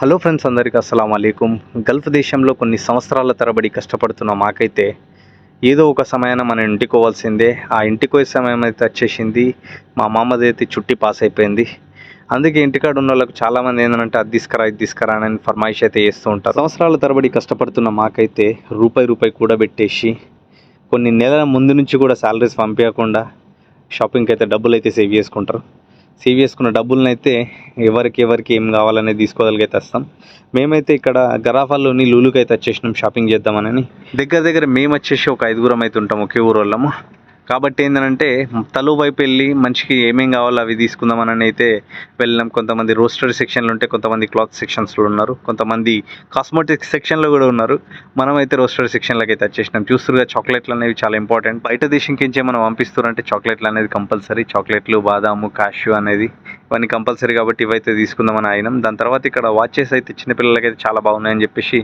Hello friends అందరికీ అస్సలం అలైకుం. గల్ఫ్ దేశంలో కొన్ని సంవత్సరాల తరబడి కష్టపడుతున్న మాకైతే ఏదో ఒక సమయాన మనం ఇంటికి పోవాల్సిందే. ఆ ఇంటికి పోయే సమయం అయితే వచ్చేసింది. మా మామది అయితే చుట్టి పాస్ అయిపోయింది. అందుకే ఇంటికాడ ఉన్న వాళ్ళకు చాలామంది ఏంటంటే అది తీసుకురా ఇది తీసుకురా అని ఫర్మాయిష్ అయితే చేస్తూ ఉంటారు. సంవత్సరాల తరబడి కష్టపడుతున్న మాకైతే రూపాయి రూపాయి కూడా పెట్టేసి కొన్ని నెలల ముందు నుంచి కూడా శాలరీస్ పంపించకుండా షాపింగ్కి అయితే డబ్బులు అయితే సేవ్ చేసుకుంటారు. సేవ్ చేసుకున్న డబ్బులను అయితే ఎవరికి ఎవరికి ఏం కావాలనేది తీసుకోగలిగైతే వస్తాం మేమైతే ఇక్కడ గరాఫాల్లోని లూలుకి అయితే వచ్చేసినాం షాపింగ్ చేద్దామని దగ్గర దగ్గర మేము వచ్చేసి ఒక ఐదుగురం అయితే ఉంటాం ఒకే ఊరు వాళ్ళము కాబట్టి ఏంటంటే తలు వైపు వెళ్ళి మనిషికి ఏమేం కావాలో అవి తీసుకుందామని అయితే వెళ్ళినాం. కొంతమంది రోస్టర్ సెక్షన్లు ఉంటే కొంతమంది క్లాత్ సెక్షన్స్లో ఉన్నారు. కొంతమంది కాస్మెటిక్ సెక్షన్లో కూడా ఉన్నారు. మనమైతే రోస్టర్ సెక్షన్లోకి అయితే వచ్చేసినాం. చూస్తురుగా చాక్లెట్లు అనేవి చాలా ఇంపార్టెంట్. బయట దేశంకి మనం ఏమైనా పంపిస్తారంటే చాక్లెట్లు అనేది కంపల్సరీ. చాక్లెట్లు బాదాము కాష్యూ అనేది ఇవన్నీ కంపల్సరీ కాబట్టి ఇవైతే తీసుకుందామని అయినాం. దాని తర్వాత ఇక్కడ వాచెస్ అయితే చిన్నపిల్లలకి అయితే చాలా బాగున్నాయని చెప్పేసి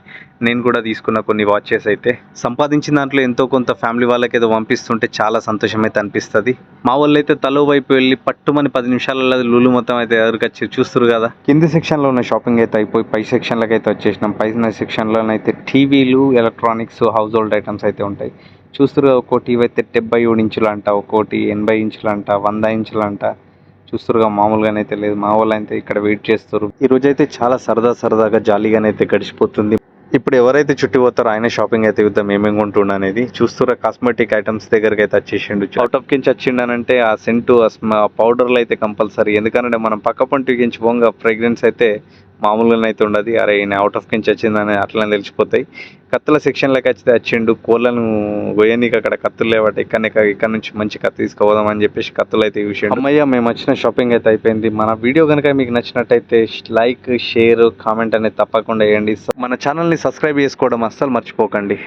నేను కూడా తీసుకున్న కొన్ని వాచెస్ అయితే. సంపాదించిన దాంట్లో ఎంతో కొంత ఫ్యామిలీ వాళ్ళకి ఏదో పంపిస్తుంటే చాలా సంతోషం అయితే అనిపిస్తుంది. మా వాళ్ళు అయితే తలో వైపు వెళ్ళి పట్టుమని పది నిమిషాలలో లూలు మొత్తం అయితే ఎదురుకొచ్చి చూస్తారు కదా. కింది సెక్షన్లో ఉన్న షాపింగ్ అయితే అయిపోయి పై సెక్షన్లకు అయితే వచ్చేసినాం. పై సెక్షన్లో అయితే టీవీలు ఎలక్ట్రానిక్స్ హౌస్ హోల్డ్ ఐటమ్స్ అయితే ఉంటాయి. చూస్తారు కదా ఒక్కో టీవీ అయితే డెబ్బై ఏడు ఇంచులంట అంట ఒక్కోటి ఎనభై ఇంచులంట అంట వంద ఇంచులంట. అంట చూస్తురుగా మామూలుగానైతే లేదు. మా వాళ్ళు అయితే ఇక్కడ వెయిట్ చేస్తారు ఈ రోజు అయితే చాలా సరదా సరదాగా జాలీగానైతే గడిచిపోతుంది. ఇప్పుడు ఎవరైతే చుట్టి పోతారో ఆయన షాపింగ్ అయితే యుద్ధం ఏమేమి ఉంటుండ అనేది. చూస్తురా కాస్మెటిక్ ఐటమ్స్ దగ్గరకి అయితే వచ్చేసిండు అవుట్ ఆఫ్ కించి వచ్చిండనంటే ఆ సెంటు ఆ పౌడర్లు అయితే కంపల్సరీ ఎందుకంటే మనం పక్క పంటికించి పోగా ఫ్రేగ్రెన్స్ అయితే మామూలుగానే అయితే ఉండదు. అరే ఈయన అవుట్ ఆఫ్ కించి వచ్చిందని అట్లనే తెలిసిపోతాయి. కత్తుల సెక్షన్లోకి వచ్చితే వచ్చిండు కోళ్ళను గొయ్యనీకి అక్కడ కత్తులు లేవట ఇక్కడ ఇక్కడ నుంచి మంచి కత్తి తీసుకోదాం అని చెప్పేసి కత్తులు అయితే చూసిండు. అమ్మయ్య మేము వచ్చిన షాపింగ్ అయితే అయిపోయింది. మన వీడియో కనుక మీకు నచ్చినట్టయితే లైక్ షేర్ కామెంట్ అనేది తప్పకుండా వేయండి మన ఛానల్ని సబ్స్క్రైబ్ చేసుకోవడం అస్సలు మర్చిపోకండి.